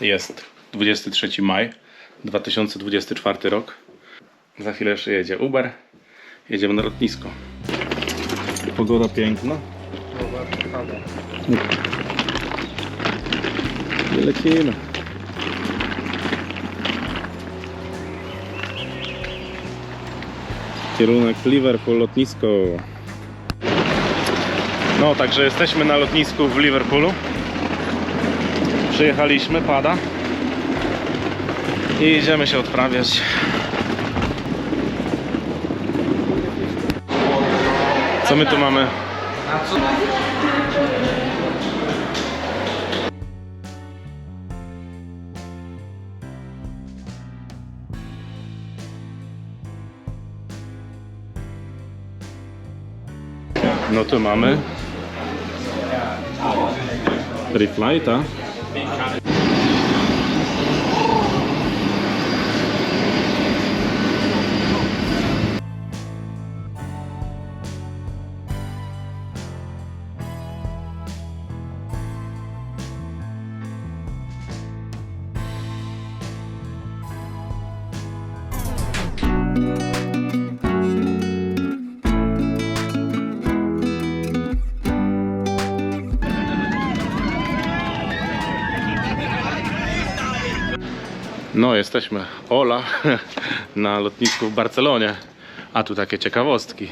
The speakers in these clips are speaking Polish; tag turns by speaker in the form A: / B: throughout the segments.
A: Jest 23 maj 2024 rok. Za chwilę jeszcze jedzie Uber. Jedziemy na lotnisko. Pogoda piękna. I lecimy. Kierunek Liverpool, lotnisko. No, także jesteśmy na lotnisku w Liverpoolu. Przyjechaliśmy, pada. I idziemy się odprawiać. Co my tu mamy? No tu mamy Reflighta. being counted No, jesteśmy Ola na lotnisku w Barcelonie. A tu takie ciekawostki.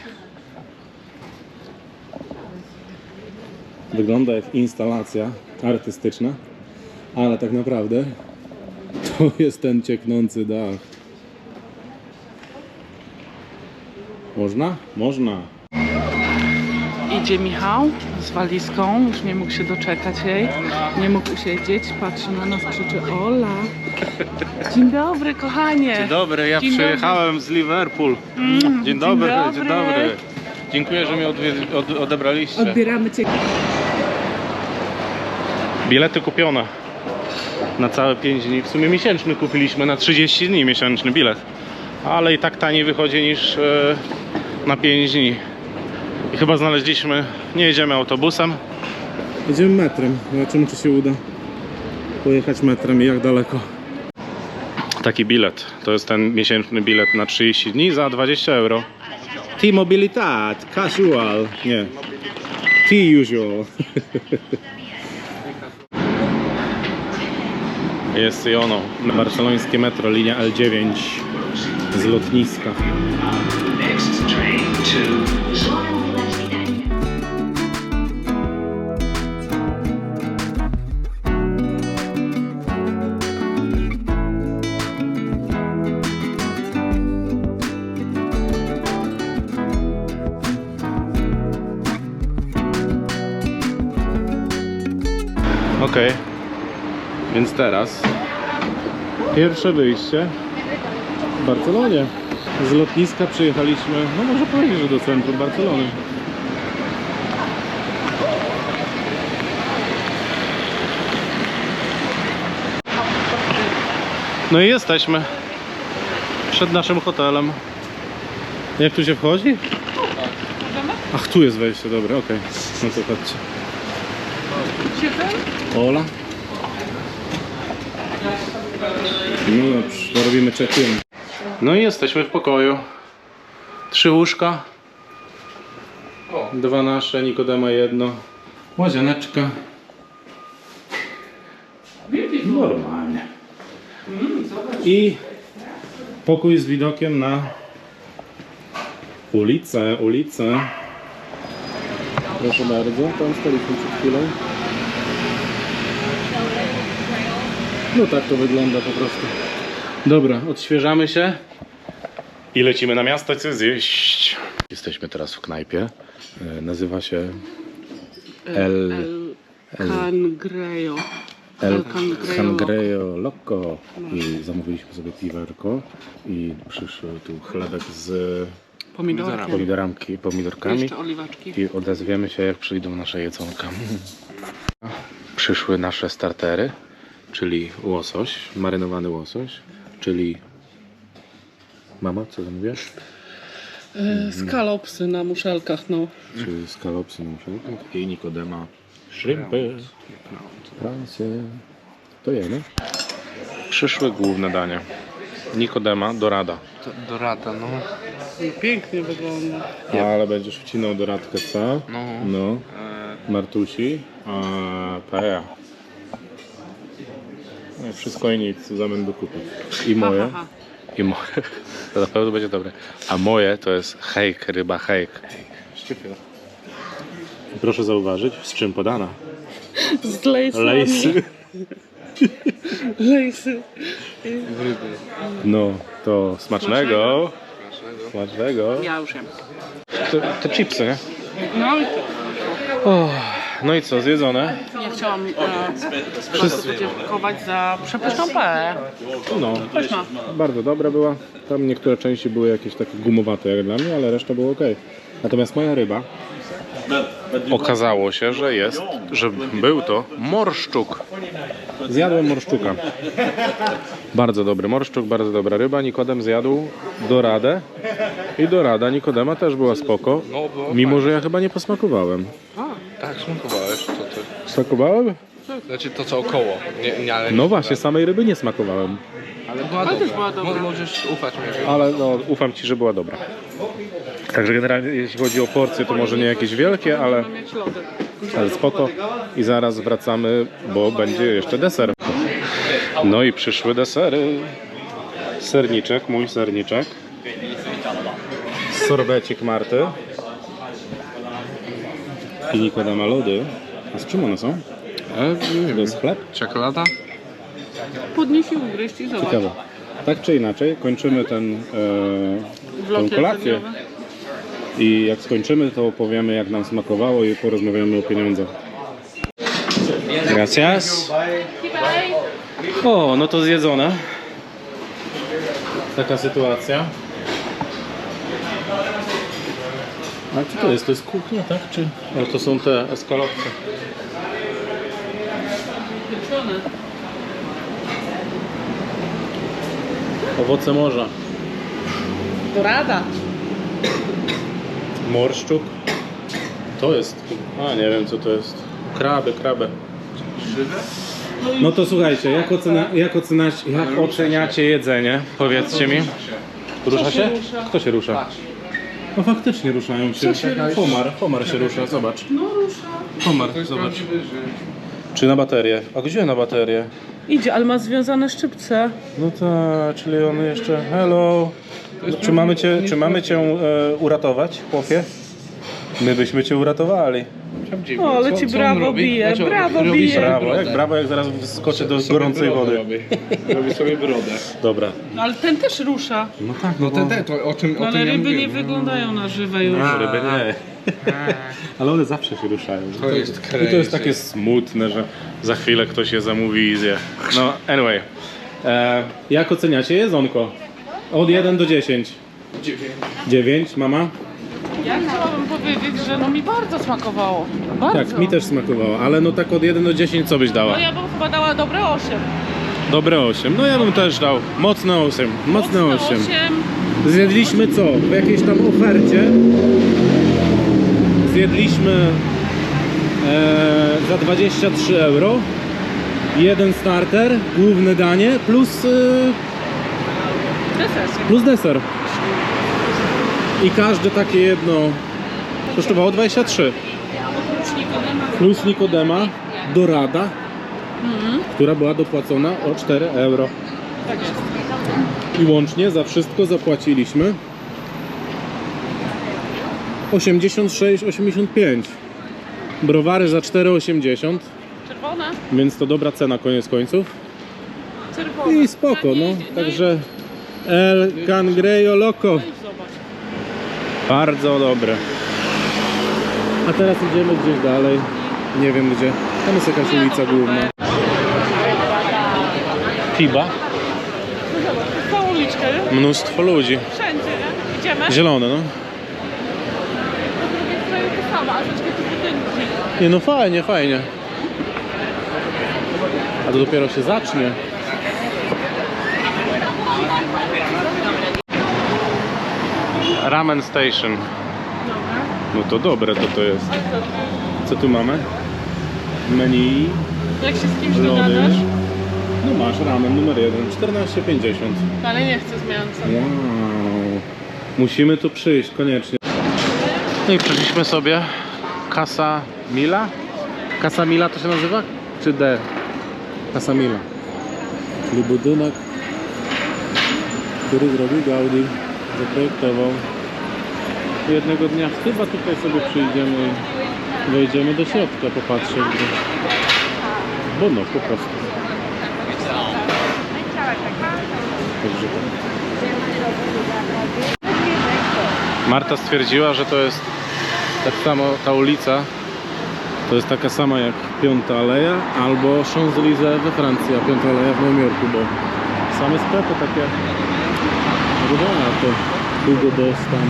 A: Wygląda jak instalacja artystyczna, ale tak naprawdę to jest ten cieknący dach. Można? Można.
B: Idzie Michał z walizką, już nie mógł się doczekać jej, nie mógł usiedzieć, patrzy na nas, krzyczy Ola. Dzień dobry, kochanie.
A: Dzień dobry, ja
B: Dzień
A: przyjechałem z Liverpool.
B: Mm,
A: dzień,
B: dzień
A: dobry, dzień
B: dobry.
A: dobry. Dziękuję, że mnie od, odebraliście.
B: Odbieramy cię.
A: Bilety kupione na całe 5 dni. W sumie miesięczny kupiliśmy na 30 dni miesięczny bilet. Ale i tak taniej wychodzi niż e, na 5 dni. I chyba znaleźliśmy, nie jedziemy autobusem. Jedziemy metrem. Zobaczymy czy się uda pojechać metrem i jak daleko. Taki bilet. To jest ten miesięczny bilet na 30 dni za 20 euro. T-Mobilitat, casual. Nie. T-usual. Jest i ono. Barcelońskie metro, linia L9 z lotniska. Teraz pierwsze wyjście w Barcelonie. Z lotniska przyjechaliśmy, no może powiedzieć, że do centrum Barcelony. No i jesteśmy przed naszym hotelem. Jak tu się wchodzi? Ach, tu jest wejście, dobra, okej. No to chodźcie. Ola. No dobrze, to robimy check-in. No i jesteśmy w pokoju. Trzy łóżka. Dwa nasze, Nikodema jedno. Łazieneczka. Normalnie. I pokój z widokiem na ulicę, ulicę. Proszę bardzo, tam staliśmy przed chwilą. No tak to wygląda po prostu. Dobra, odświeżamy się i lecimy na miasto coś zjeść. Jesteśmy teraz w knajpie. E, Nazywa się El,
B: El Cangrejo.
A: El
B: El Cangrejo
A: Cangrejo Loco. I zamówiliśmy sobie piwerko i przyszły tu chlebek z
B: Pomidorkiem.
A: pomidorami, pomidorkami.
B: Jeszcze oliwaczki.
A: I odezwiemy się, jak przyjdą nasze jedzonka. Przyszły nasze startery, czyli łosoś, marynowany łosoś, czyli... Mama, co zamówisz?
B: E, Skalopsy na muszelkach, no.
A: Czy skalopsy na muszelkach i Nikodema shrimpy. Pransy. To jemy. Przyszły główne danie. Nikodema, dorada.
C: Dorata, no.
B: Pięknie wygląda.
A: Ale będziesz wcinał doradkę, co?
C: No.
A: No.
C: E,
A: Martusi, a paja. No, Wszystko i nic, zamian do kupy. I moje.
B: Ha, ha,
A: I moje. To na pewno będzie dobre. A moje to jest hejk, ryba hejk.
C: szczypior.
A: Proszę zauważyć, z czym podana.
B: Z lejsami.
A: Lejsy.
B: Lejsy.
C: Ryby.
A: No, to smacznego. Smacznego.
B: Ja już jem.
A: Te, te chipsy, nie?
B: No i to.
A: O, no i co, zjedzone?
B: Ja chciałam e, podziękować za przepyszną paę.
A: No,
B: Pyszna.
A: bardzo dobra była. Tam niektóre części były jakieś takie gumowate jak dla mnie, ale reszta była ok. Natomiast moja ryba okazało się, że jest, że był to morszczuk. Zjadłem morszczuka. Bardzo dobry morszczuk, bardzo dobra ryba. Nikodem zjadł doradę i dorada Nikodema też była spoko.
C: No,
A: Mimo, że ja chyba nie posmakowałem.
C: Tak, smakowałeś to ty.
A: Smakowałem?
C: Znaczy to co około. Nie, nie, ale
A: No właśnie, samej ryby nie smakowałem.
C: Ale była
B: Ale
C: dobra.
B: też była dobra.
C: Mo- Możesz ufać mi.
A: Ale no, ufam Ci, że była dobra. Także generalnie jeśli chodzi o porcje, to może nie jakieś wielkie, ale,
B: Będę mieć lody.
A: ale spoko. I zaraz wracamy, bo będzie jeszcze deser. No i przyszły desery. Serniczek, mój serniczek. Sorbecik Marty. I Nikodema lody. A z czym one są?
C: E, nie
A: To
C: wiem.
A: jest chleb?
C: Czekolada?
B: Podnieś i ugryźć i zobacz.
A: Ciekawe. Tak czy inaczej, kończymy ten, e,
B: Blok
A: kolację.
B: jedzeniowy.
A: I jak skończymy, to opowiemy jak nam smakowało i porozmawiamy o pieniądzach. Gracias. O, no to zjedzone. Taka sytuacja. A co to jest? To jest kuchnia, tak? Czy... No to są te eskalopce.
B: Pieczone.
A: Owoce morza.
B: Dorada.
A: Morszczuk. To jest. A nie wiem co to jest. Kraby, kraby. No to słuchajcie, jak, ocena, jak, oceniać, jak oceniacie jedzenie? Powiedzcie mi. Rusza się? Kto się rusza? No faktycznie ruszają się. Homar, homar się rusza, zobacz.
B: No rusza.
A: Homar, zobacz. Czy na baterię? A gdzie na baterię?
B: Idzie, ale ma związane szczypce.
A: No tak, czyli on jeszcze. Hello. Czy mamy cię, czy mamy cię e, uratować, chłopie? My byśmy cię uratowali.
B: O, ale ci brawo bije, brawo bije.
A: Brawo, jak brawo, jak zaraz skoczę do gorącej wody.
C: Robi sobie brodę.
A: Dobra.
B: No, ale ten też rusza.
A: No tak,
C: No ten, ten, to o tym,
B: No,
C: o tym
B: ale
C: ja
B: ryby
C: mówię.
B: nie wyglądają na żywe już.
A: ryby nie. Ale one zawsze się ruszają.
C: To jest
A: I to jest
C: crazy.
A: takie smutne, że za chwilę ktoś je zamówi i zje. No, anyway. E, jak oceniacie jedzonko? Od 1 do 10. 9, mama?
B: Ja chciałabym powiedzieć, że no mi bardzo smakowało. Bardzo.
A: Tak, mi też smakowało, ale no tak od 1 do 10 co byś dała?
B: No ja bym chyba dała dobre 8.
A: Dobre 8. No ja bym też dał mocne 8. Mocne 8.
B: 8.
A: Zjedliśmy co? W jakiejś tam ofercie zjedliśmy e, za 23 euro jeden starter, główne danie plus, e,
B: Deser.
A: plus deser. I każde takie jedno kosztowało 23. Plus Nikodema, dorada, która była dopłacona o 4 euro.
B: Tak jest.
A: I łącznie za wszystko zapłaciliśmy 86,85. Browary za 4,80,
B: Czerwone?
A: więc to dobra cena koniec końców.
B: Czerwone.
A: I spoko, no. Także El Cangrejo Loco. Bardzo dobre. A teraz idziemy gdzieś dalej. Nie wiem gdzie. Tam jest jakaś ulica główna.
B: Jest całą uliczkę.
A: Mnóstwo ludzi.
B: Wszędzie, nie? Idziemy?
A: Zielone, no.
B: Po drugiej stronie to samo, a troszkę tu budynki.
A: Nie no fajnie, fajnie. A to dopiero się zacznie. Ramen Station. No to dobre to to jest.
B: Co tu?
A: Mamy? Menu,
B: Jak się z kimś dogadasz?
A: No masz ramen numer 1, 14,50.
B: Ale nie chcę z mięsem.
A: Wow. Musimy tu przyjść, koniecznie. No i przyszliśmy sobie Casa Mila. Casa Mila to się nazywa? Czy D? Casa Mila. Czyli budynek, który zrobił Gaudi, zaprojektował. Jednego dnia chyba tutaj sobie przyjdziemy i wejdziemy do środka, popatrzeć. Bo no, po prostu. Także tak. Marta stwierdziła, że to jest tak samo ta ulica. To jest taka sama jak Piąta Aleja albo Champs-Élysées we Francji, a Piąta Aleja w Nowym Jorku, bo same sklepy takie budowane, a to Hugo Boss tam,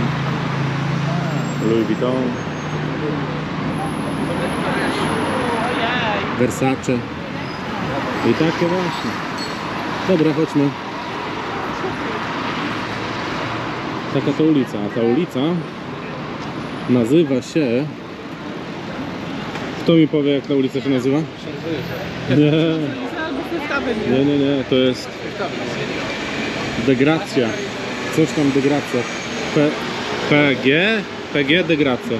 A: Louis Vuitton, Versace i takie właśnie. Dobra, chodźmy. Taka to ulica, a ta ulica nazywa się... Kto mi powie jak ta ulica się nazywa? Nie, nie, nie, nie, to jest Degracja. Coś tam Degracja. P, PG? PG Degracja.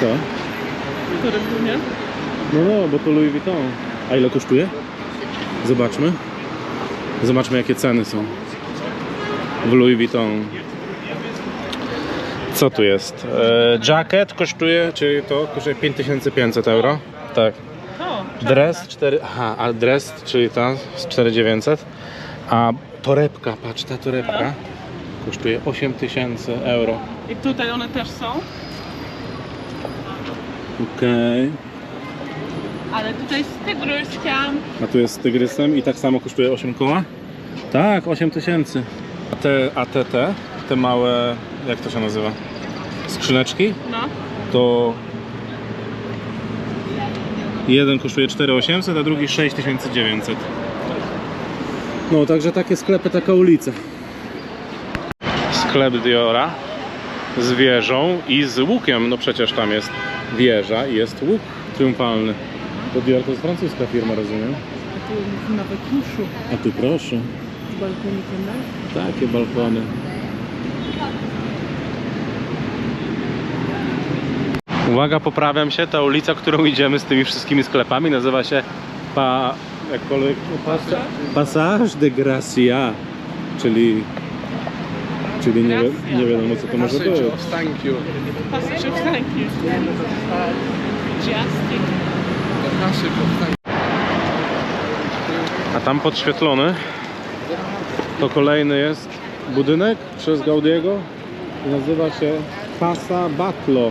A: Co?
B: Który był, nie?
A: No, no, bo to Louis Vuitton. A ile kosztuje? Zobaczmy. Zobaczmy jakie ceny są w Louis Vuitton. Co tu jest? E, jacket kosztuje, czyli to kosztuje 5500 euro. Tak.
B: To.
A: Dress 4, aha, a dress, czyli ta z 4900. A torebka, patrz, ta torebka kosztuje 8000 euro.
B: I tutaj one też są,
A: Okej.
B: ale tutaj z tygryskiem.
A: A tu jest z tygrysem i tak samo kosztuje 8 koła? Tak, 8 tysięcy. A te, a te, te, te małe, jak to się nazywa? Skrzyneczki?
B: No.
A: To jeden kosztuje 4800, a drugi 6900. No, także takie sklepy, taka ulica. Sklep Diora z wieżą i z łukiem, no przecież tam jest wieża i jest łuk triumfalny. To Dior to jest francuska firma, rozumiem?
B: A tu nawet kuszu
A: A tu proszę,
B: z balkonikiem, tak?
A: takie balkony. Uwaga, poprawiam się, ta ulica, którą idziemy z tymi wszystkimi sklepami nazywa się pa... jakkolwiek... Passage de Gracia, czyli... Czyli nie, wi- nie wiadomo co to może być.
C: Passage of thank you.
B: Passage of thank you.
A: A tam podświetlony to kolejny jest budynek przez Gaudiego i nazywa się Casa Batlo.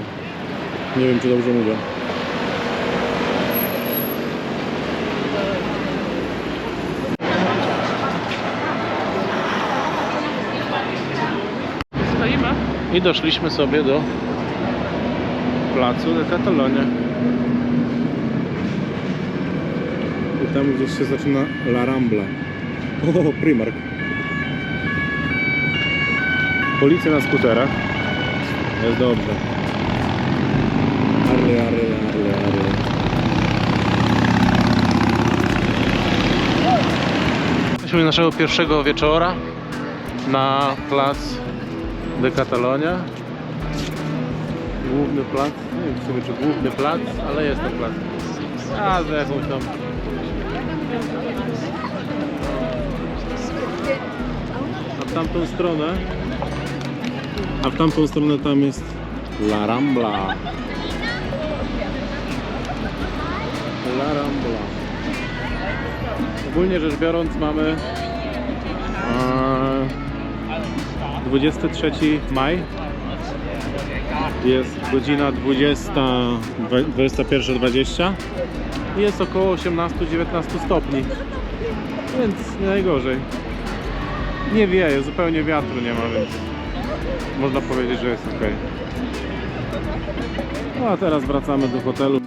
A: Nie wiem czy dobrze mówię. I doszliśmy sobie do placu de Catalonia. I tam gdzieś się zaczyna La Rambla. O, Primark. Policja na skuterach. Jest dobrze. Arle, arle, arle, arle. Jesteśmy naszego pierwszego wieczora na plac de Catalonia. Główny plac, nie wiem w czy główny plac, ale jest to plac. A, z jakąś tam. A w tamtą stronę, a w tamtą stronę tam jest La Rambla. La Rambla. Ogólnie rzecz biorąc mamy e, 23 maj. Jest godzina 20, 21.20 i jest około 18-19 stopni. Więc nie najgorzej. Nie wieje, zupełnie wiatru nie ma, więc można powiedzieć, że jest ok. No a teraz wracamy do hotelu.